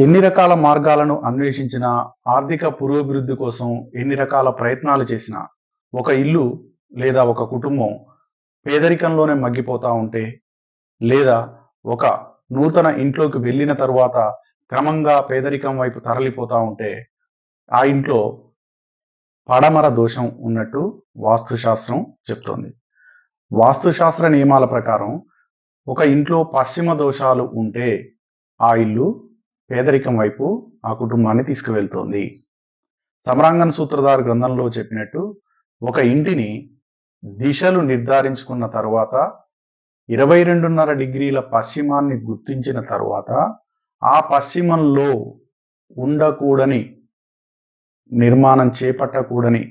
ఎన్ని రకాల మార్గాలను అన్వేషించినా ఆర్థిక పురోభివృద్ధి కోసం ఎన్ని రకాల ప్రయత్నాలు చేసినా ఒక ఇల్లు లేదా ఒక కుటుంబం పేదరికంలోనే మగ్గిపోతా ఉంటే లేదా ఒక నూతన ఇంట్లోకి వెళ్ళిన తరువాత క్రమంగా పేదరికం వైపు తరలిపోతా ఉంటే ఆ ఇంట్లో పడమర దోషం ఉన్నట్టు వాస్తుశాస్త్రం చెప్తోంది. వాస్తుశాస్త్ర నియమాల ప్రకారం ఒక ఇంట్లో పశ్చిమ దోషాలు ఉంటే ఆ ఇల్లు పేదరికం వైపు ఆ కుటుంబాన్ని తీసుకువెళ్తోంది. సమరాంగన్ సూత్రధార గ్రంథంలో చెప్పినట్టు ఒక ఇంటిని దిశలు నిర్ధారించుకున్న తరువాత ఇరవై రెండున్నర డిగ్రీల పశ్చిమాన్ని గుర్తించిన తరువాత ఆ పశ్చిమంలో ఉండకూడని నిర్మాణం చేపట్టకూడని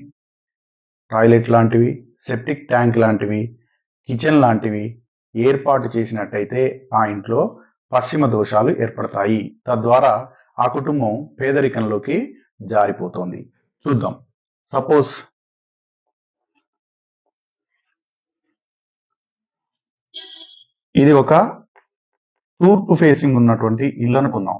టాయిలెట్ లాంటివి సెప్టిక్ ట్యాంక్ లాంటివి కిచెన్ లాంటివి ఏర్పాటు చేసినట్టయితే ఆ ఇంట్లో పశ్చిమ దోషాలు ఏర్పడతాయి. తద్వారా ఆ కుటుంబం పేదరికంలోకి జారిపోతుంది. చూద్దాం. సపోజ్ ఇది ఒక తూర్పు ఫేసింగ్ ఉన్నటువంటి ఇల్లు అనుకుందాం.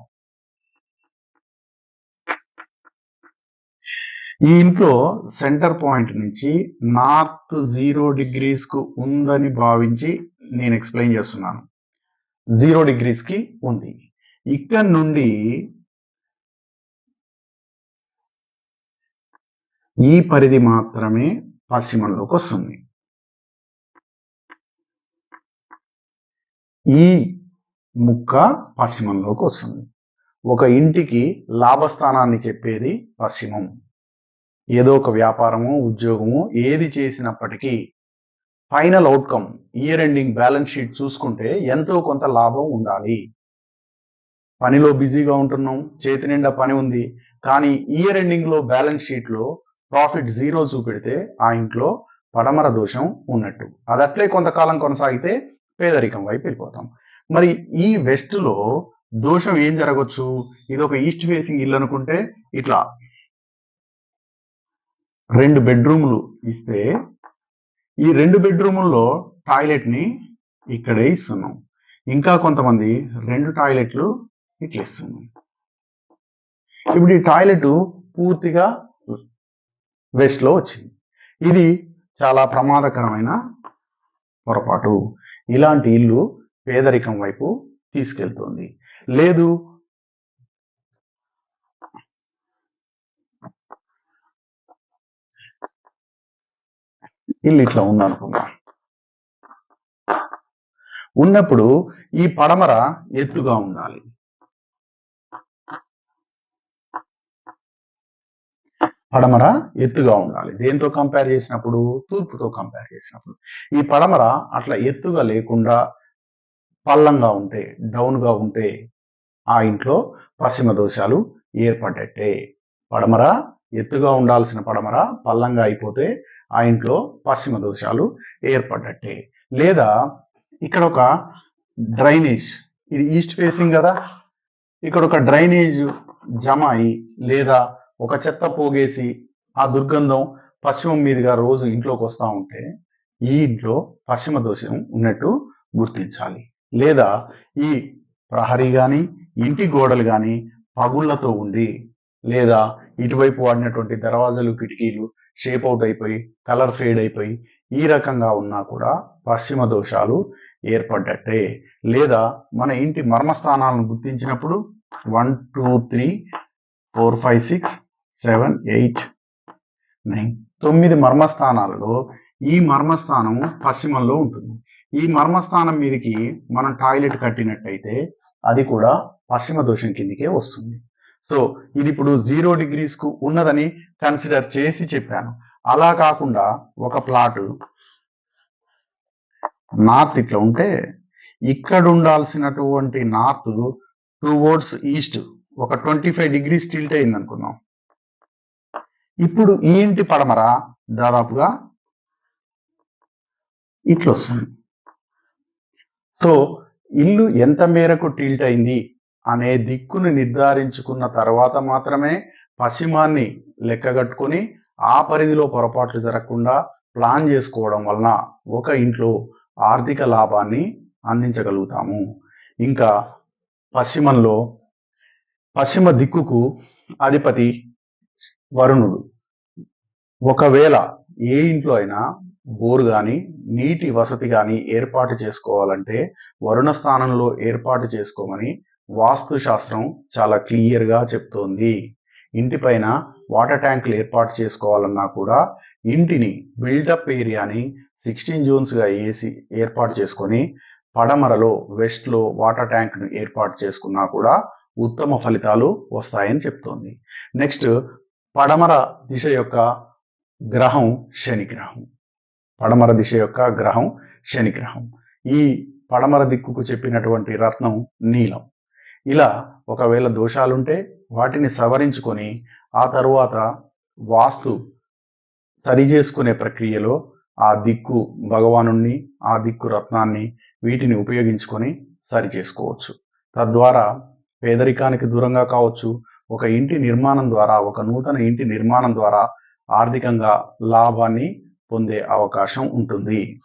ఈ ఇంట్లో సెంటర్ పాయింట్ నుంచి నార్త్ జీరో డిగ్రీస్కు ఉందని భావించి నేను ఎక్స్ప్లెయిన్ చేస్తున్నాను. జీరో డిగ్రీస్కి ఉంది. ఇక్కడ నుండి ఈ పరిధి మాత్రమే పశ్చిమంలోకి వస్తుంది. ఈ ముక్క పశ్చిమంలోకి వస్తుంది. ఒక ఇంటికి లాభస్థానాన్ని చెప్పేది పశ్చిమం. ఏదో ఒక వ్యాపారము ఉద్యోగము ఏది చేసినప్పటికీ final outcome year ending balance sheet చూసుకుంటే ఎంతో కొంత లాభం ఉండాలి. పనిలో బిజీగా ఉంటున్నాం చేతి నిండా పని ఉంది. కానీ ఇయర్ ఎండింగ్లో బ్యాలెన్స్ షీట్లో ప్రాఫిట్ జీరో చూపెడితే ఆ ఇంట్లో పడమర దోషం ఉన్నట్టు. అది అట్లే కొంతకాలం కొనసాగితే పేదరికం వైపు వెళ్ళిపోతాం. మరి ఈ వెస్ట్లో దోషం ఏం జరగవచ్చు ఇది ఒక ఈస్ట్ ఫేసింగ్ ఇల్లు అనుకుంటే ఇట్లా రెండు బెడ్రూమ్లు ఇస్తే ఈ రెండు బెడ్రూముల్లో టాయిలెట్ని ఇక్కడే ఇస్తున్నాం. ఇంకా కొంతమంది రెండు టాయిలెట్లు ఇట్లా ఇస్తున్నాం. ఇప్పుడు ఈ టాయిలెట్ పూర్తిగా వెస్ట్లో వచ్చింది. ఇది చాలా ప్రమాదకరమైన పొరపాటు. ఇలాంటి ఇల్లు పేదరికం వైపు తీసుకెళ్తుంది. లేదు ఇల్లు ఇట్లా ఉందనుకుందాం ఉన్నప్పుడు ఈ పడమర ఎత్తుగా ఉండాలి. పడమర ఎత్తుగా ఉండాలి. దేంతో కంపేర్ చేసినప్పుడు? తూర్పుతో కంపేర్ చేసినప్పుడు. ఈ పడమర అట్లా ఎత్తుగా లేకుండా పల్లంగా ఉంటే డౌన్గా ఉంటే ఆ ఇంట్లో పశ్చిమ దోషాలు ఏర్పడ్డట్టే పడమర ఎత్తుగా ఉండాల్సిన పడమర పల్లంగా అయిపోతే ఆ ఇంట్లో పశ్చిమ దోషాలు ఏర్పడ్డట్టే. లేదా ఇక్కడ ఒక డ్రైనేజ్ ఇది ఈస్ట్ ఫేసింగ్ కదా ఇక్కడ ఒక డ్రైనేజ్ జమ అయి లేదా ఒక చెత్త పోగేసి ఆ దుర్గంధం పశ్చిమం మీదుగా రోజు ఇంట్లోకి వస్తూ ఉంటే ఈ ఇంట్లో పశ్చిమ దోషం ఉన్నట్టు గుర్తించాలి. లేదా ఈ ప్రహరీ కానీ ఇంటి గోడలు కానీ పగుళ్ళతో ఉండి లేదా ఇటువైపు వాడినటువంటి దర్వాజాలు కిటికీలు షేప్ అవుట్ అయిపోయి కలర్ ఫేడ్ అయిపోయి ఈ రకంగా ఉన్నా కూడా పశ్చిమ దోషాలు ఏర్పడ్డట్టే. లేదా మన ఇంటి మర్మస్థానాలను గుర్తించినప్పుడు one two three four five six seven eight nine తొమ్మిది మర్మస్థానాలలో ఈ మర్మస్థానం పశ్చిమంలో ఉంటుంది. ఈ మర్మస్థానం మీదకి మనం టాయిలెట్ కట్టినట్టయితే అది కూడా పశ్చిమ దోషం కిందికే వస్తుంది. సో ఇది ఇప్పుడు జీరో డిగ్రీస్కు ఉన్నదని కన్సిడర్ చేసి చెప్పాను. అలా కాకుండా ఒక ప్లాట్ నార్త్ ఇట్లా ఉంటే ఇక్కడ ఉండాల్సినటువంటి నార్త్ టూ వర్డ్స్ ఈస్ట్ ఒక ట్వంటీ ఫైవ్ డిగ్రీస్ టిల్ట్ అయింది అనుకుందాం ఇప్పుడు ఈ ఇంటి పడమర దాదాపుగా ఇట్లొస్తుంది. సో ఇల్లు ఎంత మేరకు టిల్ట్ అయింది? అనే దిక్కును నిర్ధారించుకున్న తర్వాత మాత్రమే పశ్చిమాన్ని లెక్కగట్టుకొని ఆ పరిధిలో పొరపాట్లు జరగకుండా ప్లాన్ చేసుకోవడం వలన ఒక ఇంట్లో ఆర్థిక లాభాన్ని అందించగలుగుతాము. ఇంకా పశ్చిమంలో పశ్చిమ దిక్కుకు అధిపతి వరుణుడు. ఒకవేళ ఏ ఇంట్లో అయినా బోరు గాని నీటి వసతి గాని ఏర్పాటు చేసుకోవాలంటే వరుణ స్థానంలో ఏర్పాటు చేసుకోమని వాస్తు శాస్త్రం చాలా క్లియర్గా చెప్తోంది. ఇంటిపైన వాటర్ ట్యాంకులు ఏర్పాటు చేసుకోవాలన్నా కూడా ఇంటిని బిల్డప్ ఏరియాని సిక్స్టీన్ జోన్స్గా వేసి ఏర్పాటు చేసుకొని పడమరలో వెస్ట్లో వాటర్ ట్యాంక్ను ఏర్పాటు చేసుకున్నా కూడా ఉత్తమ ఫలితాలు వస్తాయని చెప్తోంది. నెక్స్ట్ పడమర దిశ యొక్క గ్రహం శని గ్రహం పడమర దిశ యొక్క గ్రహం శని గ్రహం ఈ పడమర దిక్కుకు చెప్పినటువంటి రత్నం నీలం. ఇలా ఒకవేళ దోషాలుంటే వాటిని సవరించుకొని ఆ తరువాత వాస్తు సరి చేసుకునే ప్రక్రియలో ఆ దిక్కు భగవాను ఆ దిక్కు రత్నాన్ని వీటిని ఉపయోగించుకొని సరి చేసుకోవచ్చు. తద్వారా పేదరికానికి దూరంగా కావచ్చు ఒక ఇంటి నిర్మాణం ద్వారా ఒక నూతన ఇంటి నిర్మాణం ద్వారా ఆర్థికంగా లాభాన్ని పొందే అవకాశం ఉంటుంది.